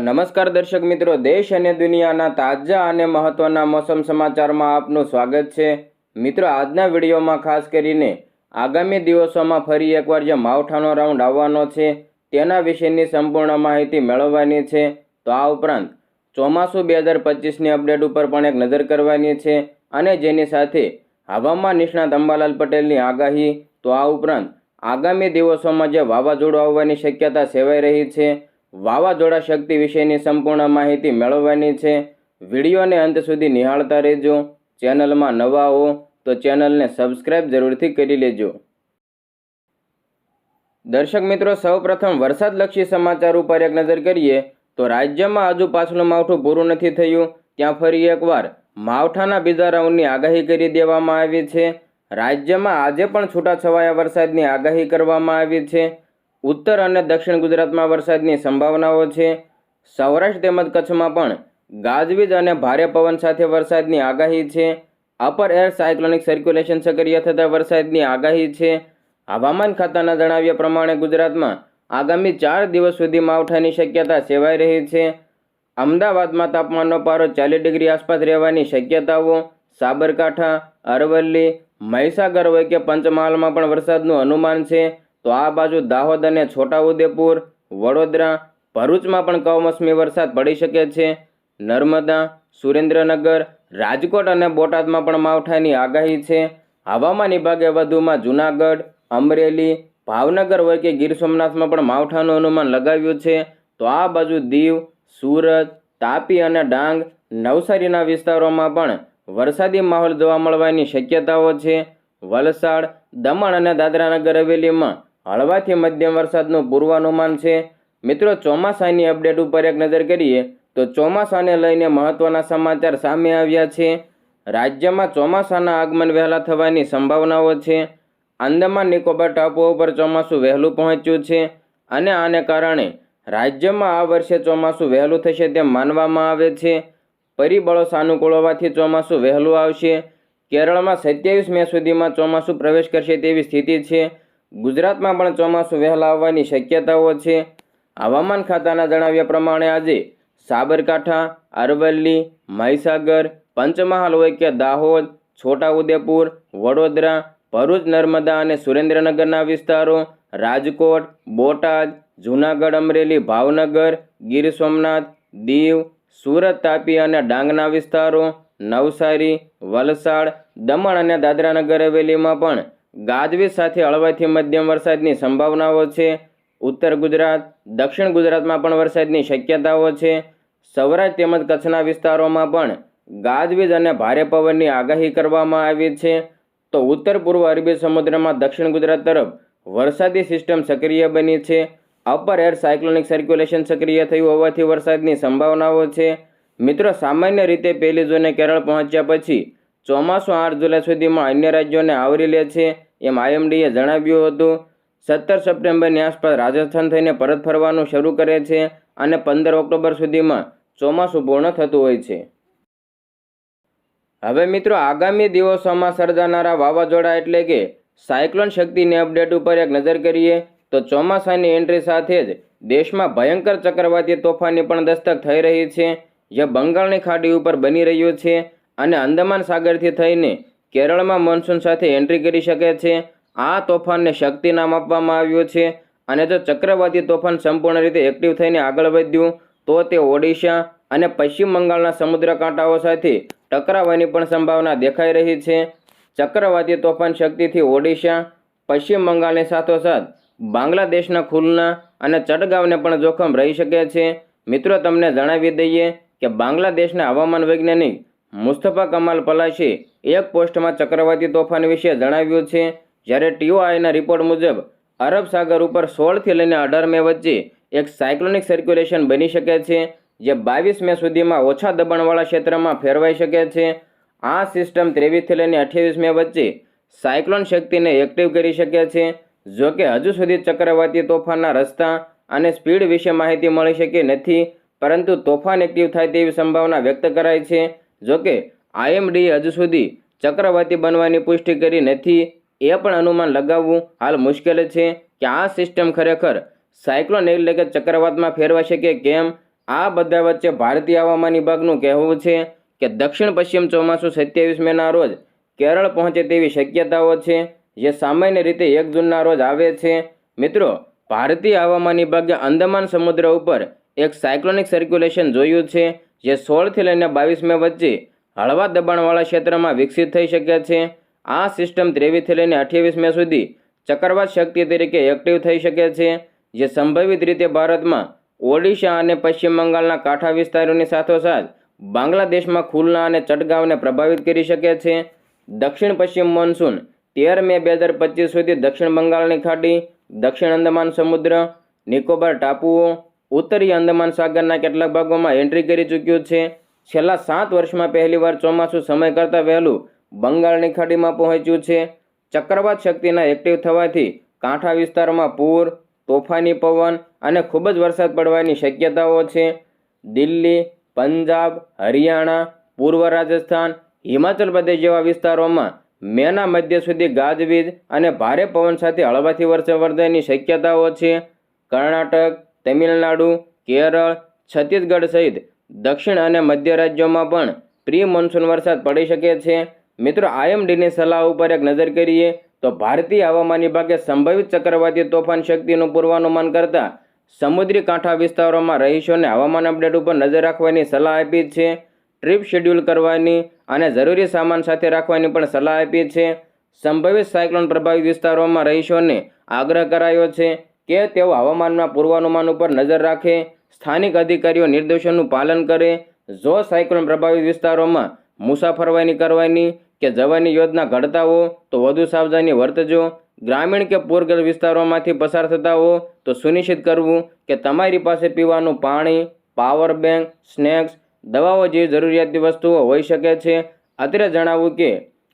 નમસ્કાર દર્શક મિત્રો, દેશ અને દુનિયાના તાજા અને મહત્વના મોસમ સમાચારમાં આપનું સ્વાગત છે. મિત્રો, આજના વિડીયોમાં ખાસ કરીને આગામી દિવસોમાં ફરી એકવાર જે માવઠાનો રાઉન્ડ આવવાનો છે, તેના વિશેની સંપૂર્ણ માહિતી મેળવવાની છે. તો આ ઉપરાંત ચોમાસું બે હજાર પચીસની અપડેટ ઉપર પણ એક નજર કરવાની છે અને જેની સાથે હવામાન નિષ્ણાત અંબાલાલ પટેલની આગાહી. તો આ ઉપરાંત આગામી દિવસોમાં જે વાવાઝોડું આવવાની શક્યતા સેવાઈ રહી છે. વાવાઝોડા શક્તિ વિશેની સંપૂર્ણ માહિતી મેળવવાની છે. વિડીયોને અંત સુધી નિહાળતા રહેજો. ચેનલમાં નવા હો તો ચેનલને સબસ્ક્રાઇબ જરૂરથી કરી લેજો. દર્શક મિત્રો, સૌપ્રથમ વરસાદલક્ષી સમાચાર ઉપર એક નજર કરીએ તો રાજ્યમાં હજુ પાછલું માવઠું પૂરું નથી થયું. ત્યાં ફરી એકવાર માવઠાના બીજા રાઉન્ડની આગાહી કરી દેવામાં આવી છે. રાજ્યમાં આજે પણ છૂટાછવાયા વરસાદની આગાહી કરવામાં આવી છે. ઉત્તર અને દક્ષિણ ગુજરાતમાં વરસાદની સંભાવનાઓ છે. સૌરાષ્ટ્ર તેમજ કચ્છમાં પણ ગાજવીજ અને ભારે પવન સાથે વરસાદની આગાહી છે. અપર એર સાયક્લોનિક સર્ક્યુલેશન સક્રિય થતા વરસાદની આગાહી છે. હવામાન ખાતાના જણાવ્યા પ્રમાણે ગુજરાતમાં આગામી ચાર દિવસ સુધી માવઠાની શક્યતા સેવાઈ રહી છે. અમદાવાદમાં તાપમાનનો પારો ચાલીસ ડિગ્રી આસપાસ રહેવાની શક્યતાઓ, સાબરકાંઠા, અરવલ્લી, મહીસાગર હોય કે પંચમહાલમાં પણ વરસાદનું અનુમાન છે. તો આ બાજુ દાહોદ અને છોટાઉદેપુર, વડોદરા, ભરૂચમાં પણ કમોસમી વરસાદ પડી શકે છે. નર્મદા, સુરેન્દ્રનગર, રાજકોટ અને બોટાદમાં પણ માવઠાની આગાહી છે. હવામાન વિભાગે વધુમાં જૂનાગઢ, અમરેલી, ભાવનગર હોય ગીર સોમનાથમાં પણ માવઠાનું અનુમાન લગાવ્યું છે. તો આ બાજુ દીવ, સુરત, તાપી અને ડાંગ, નવસારીના વિસ્તારોમાં પણ વરસાદી માહોલ જોવા મળવાની શક્યતાઓ છે. વલસાડ, દમણ અને દાદરાનગર હવેલીમાં હળવાથી મધ્યમ વરસાદનું પૂર્વાનુમાન છે. મિત્રો, ચોમાસાની અપડેટ ઉપર એક નજર કરીએ તો ચોમાસાને લઈને મહત્વના સમાચાર સામે આવ્યા છે. રાજ્યમાં ચોમાસાના આગમન વહેલા થવાની સંભાવનાઓ છે. આંદામાન નિકોબાર ટાપુઓ પર ચોમાસું વહેલું પહોંચ્યું છે અને આને કારણે રાજ્યમાં આ વર્ષે ચોમાસું વહેલું થશે તેમ માનવામાં આવે છે. પરિબળો સાનુકૂળ હોવાથી ચોમાસું વહેલું આવશે. કેરળમાં સત્યાવીસ મે સુધીમાં ચોમાસું પ્રવેશ કરશે તેવી સ્થિતિ છે. ગુજરાતમાં પણ ચોમાસું વહેલા આવવાની શક્યતાઓ છે. હવામાન ખાતાના જણાવ્યા પ્રમાણે આજે સાબરકાંઠા, અરવલ્લી, મહીસાગર, પંચમહાલ હોય કે દાહોદ, છોટાઉદેપુર, વડોદરા, ભરૂચ, નર્મદા અને સુરેન્દ્રનગરના વિસ્તારો, રાજકોટ, બોટાદ, જૂનાગઢ, અમરેલી, ભાવનગર, ગીર સોમનાથ, દીવ, સુરત, તાપી અને ડાંગના વિસ્તારો, નવસારી, વલસાડ, દમણ અને દાદરાનગર હવેલીમાં પણ ગાજવીજ સાથે હળવાથી મધ્યમ વરસાદની સંભાવનાઓ છે. ઉત્તર ગુજરાત, દક્ષિણ ગુજરાતમાં પણ વરસાદની શક્યતાઓ છે. સૌરાષ્ટ્ર તેમજ કચ્છના વિસ્તારોમાં પણ ગાજવીજ અને ભારે પવનની આગાહી કરવામાં આવી છે. તો ઉત્તર પૂર્વ અરબી સમુદ્રમાં દક્ષિણ ગુજરાત તરફ વરસાદી સિસ્ટમ સક્રિય બની છે. અપર એર સાયક્લોનિક સર્ક્યુલેશન સક્રિય થયું હોવાથી વરસાદની સંભાવનાઓ છે. મિત્રો, સામાન્ય રીતે પહેલી જૂને કેરળ પહોંચ્યા પછી ચોમાસું આઠ જુલાઈ સુધીમાં અન્ય રાજ્યોને આવરી લે છે. એમ આઈએમડીએ જણાવ્યું હતું. સત્તર સપ્ટેમ્બરની આસપાસ રાજસ્થાન થઈને પરત ફરવાનું શરૂ કરે છે અને પંદર ઓક્ટોબર સુધીમાં ચોમાસું પૂર્ણ થતું હોય છે. હવે મિત્રો, આગામી દિવસોમાં સર્જાનારા વાવાઝોડા એટલે કે સાયક્લોન શક્તિની અપડેટ ઉપર એક નજર કરીએ તો ચોમાસાની એન્ટ્રી સાથે જ દેશમાં ભયંકર ચક્રવાતી તોફાનની પણ દસ્તક થઈ રહી છે. જે બંગાળની ખાડી ઉપર બની રહ્યું છે અને અંદમાન સાગરથી થઈને કેરળમાં મોન્સૂન સાથે એન્ટ્રી કરી શકે છે. આ તોફાનને શક્તિ નામ આપવામાં આવ્યું છે અને જો ચક્રવાતી તોફાન સંપૂર્ણ રીતે એક્ટિવ થઈને આગળ વધ્યું, તો તે ઓડિશા અને પશ્ચિમ બંગાળના સમુદ્ર કાંટાઓ સાથે ટકરાવાની પણ સંભાવના દેખાઈ રહી છે. ચક્રવાતી તોફાન શક્તિથી ઓડિશા, પશ્ચિમ બંગાળની સાથોસાથ બાંગ્લાદેશના ખુલના અને ચટગાવને પણ જોખમ રહી શકે છે. મિત્રો, તમને જણાવી દઈએ કે બાંગ્લાદેશના હવામાન વૈજ્ઞાનિક મુસ્તફા કમાલ પલાશી એક પોસ્ટમાં ચક્રવાતી તોફાન વિશે જણાવ્યું છે. જ્યારે ટીઓઆઈના રિપોર્ટ મુજબ, અરબ સાગર ઉપર સોળથી લઈને અઢાર મે વચ્ચે એક સાયક્લોનિક સર્ક્યુલેશન બની શકે છે, જે બાવીસ મે સુધીમાં ઓછા દબાણવાળા ક્ષેત્રમાં ફેરવાઈ શકે છે. આ સિસ્ટમ ત્રેવીસથી લઈને અઠ્યાવીસ મે વચ્ચે સાયક્લોન શક્તિને એક્ટિવ કરી શકે છે જો કે હજુ સુધી ચક્રવાતી તોફાનના રસ્તા અને સ્પીડ વિશે માહિતી મળી શકી નથી, પરંતુ તોફાન એક્ટિવ થાય તેવી સંભાવના વ્યક્ત કરાઈ છે જો કે આઈએમડીએ હજુ સુધી ચક્રવાતી બનવાની પુષ્ટિ કરી નથી, એ પણ અનુમાન લગાવવું હાલ મુશ્કેલ છે કે આ સિસ્ટમ ખરેખર સાયક્લોન એટલે કે ચક્રવાતમાં ફેરવાશે કે કેમ? આ બધા વચ્ચે ભારતીય હવામાન વિભાગનું કહેવું છે કે દક્ષિણ પશ્ચિમ ચોમાસું સત્યાવીસ મેના રોજ કેરળ પહોંચે તેવી શક્યતાઓ છે, જે સામાન્ય રીતે એક જૂનના રોજ આવે છે. મિત્રો, ભારતીય હવામાન વિભાગે અંદમાન સમુદ્ર ઉપર એક સાયક્લોનિક સર્ક્યુલેશન જોયું છે, જે સોળથી લઈને બાવીસ મે વચ્ચે હળવા દબાણવાળા ક્ષેત્રમાં વિકસિત થઈ શકે છે. આ સિસ્ટમ ત્રેવીસથી લઈને અઠ્યાવીસ મે સુધી ચક્રવાત શક્તિ તરીકે એક્ટિવ થઈ શકે છે, જે સંભવિત રીતે ભારતમાં ઓડિશા અને પશ્ચિમ બંગાળના કાંઠા વિસ્તારોની સાથોસાથ બાંગ્લાદેશમાં ખુલના અને ચટગાવને પ્રભાવિત કરી શકે છે. દક્ષિણ પશ્ચિમ મોન્સૂન તેર મે બે હજાર પચીસ સુધી દક્ષિણ બંગાળની ખાડી, દક્ષિણ અંદમાન સમુદ્ર, નિકોબાર ટાપુઓ ઉત્તરીય અંદમાન સાગરના કેટલાક ભાગોમાં એન્ટ્રી કરી ચૂક્યું છે. છેલ્લા સાત વર્ષમાં પહેલીવાર ચોમાસું સમય કરતાં વહેલું બંગાળની ખાડીમાં પહોંચ્યું છે. ચક્રવાત શક્તિના એક્ટિવ થવાથી કાંઠા વિસ્તારોમાં પૂર, તોફાની પવન અને ખૂબ જ વરસાદ પડવાની શક્યતાઓ છે. દિલ્હી, પંજાબ, હરિયાણા, પૂર્વ રાજસ્થાન, હિમાચલ પ્રદેશ જેવા વિસ્તારોમાં મેના મધ્ય સુધી ગાજવીજ અને ભારે પવન સાથે હળવાથી વરસાદની શક્યતાઓ છે. કર્ણાટક, તમિલનાડુ, કેરળ, છત્તીસગઢ સહિત દક્ષિણ અને મધ્ય રાજ્યોમાં પણ પ્રી મોન્સૂન વરસાદ પડી શકે છે. મિત્રો, આઈએમડીની સલાહ ઉપર એક નજર કરીએ તો ભારતીય હવામાન વિભાગે સંભવિત ચક્રવાતી તોફાન શક્તિનું પૂર્વાનુમાન કરતા સમુદ્રી કાંઠા વિસ્તારોમાં રહીશોને હવામાન અપડેટ ઉપર નજર રાખવાની સલાહ આપી છે. ટ્રીપ શેડ્યુલ કરવાની અને જરૂરી સામાન સાથે રાખવાની પણ સલાહ આપી છે. સંભવિત સાયક્લોન પ્રભાવિત વિસ્તારોમાં રહીશોને આગ્રહ કરાયો છે કે તેઓ હવામાનના પૂર્વાનુમાન ઉપર નજર રાખે. સ્થાનિક અધિકારીઓ નિર્દેશોનું પાલન કરે. જો સાયક્લોન પ્રભાવિત વિસ્તારોમાં મુસાફરવાની કરવાની કે જવાની યોજના ઘડતા હો તો વધુ સાવધાની વર્તજો. ગ્રામીણ કે પૂરગ્રસ્ત વિસ્તારોમાંથી પસાર થતા હો તો સુનિશ્ચિત કરવું કે તમારી પાસે પીવાનું પાણી, પાવર બેંક, સ્નેક્સ, દવાઓ જેવી જરૂરિયાતની વસ્તુઓ હોઈ શકે છે. અત્રે જણાવવું કે,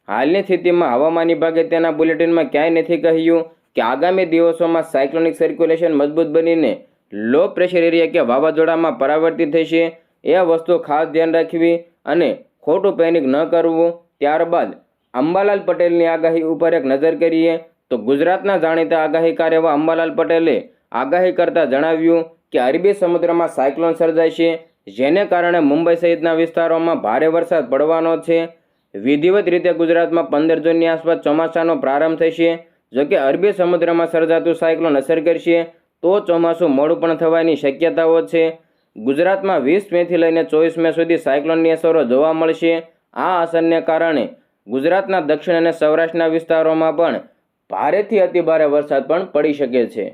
હાલની સ્થિતિમાં હવામાન વિભાગે તેના બુલેટિનમાં ક્યાંય નથી કહ્યું કે આગામી દિવસોમાં સાયક્લોનિક સર્ક્યુલેશન મજબૂત બનીને લો પ્રેશર એરિયા કે વાવાઝોડામાં પરાવર્તિત થશે, એ વસ્તુ ખાસ ધ્યાન રાખવી અને ખોટું પેનિક ન કરવું. ત્યારબાદ, અંબાલાલ પટેલની આગાહી ઉપર એક નજર કરીએ, તો ગુજરાતના જાણીતા આગાહીકાર એવા અંબાલાલ પટેલે આગાહી કરતાં જણાવ્યું કે અરબી સમુદ્રમાં સાયક્લોન સર્જાશે જેને કારણે મુંબઈ સહિતના વિસ્તારોમાં ભારે વરસાદ પડવાનો છે. વિધિવત રીતે ગુજરાતમાં પંદર જૂનની આસપાસ ચોમાસાનો પ્રારંભ થશે, જોકે અરબી સમુદ્રમાં સર્જાતું સાયક્લોન અસર કરશે. તો ચોમાસું મોડું પણ થવાની શક્યતાઓ છે. ગુજરાતમાં વીસ મેથી લઈને ચોવીસ મે સુધી સાયક્લોનની અસરો જોવા મળશે. આ અસરને કારણે ગુજરાતના દક્ષિણ અને સૌરાષ્ટ્રના વિસ્તારોમાં પણ ભારેથી અતિભારે વરસાદ પણ પડી શકે છે.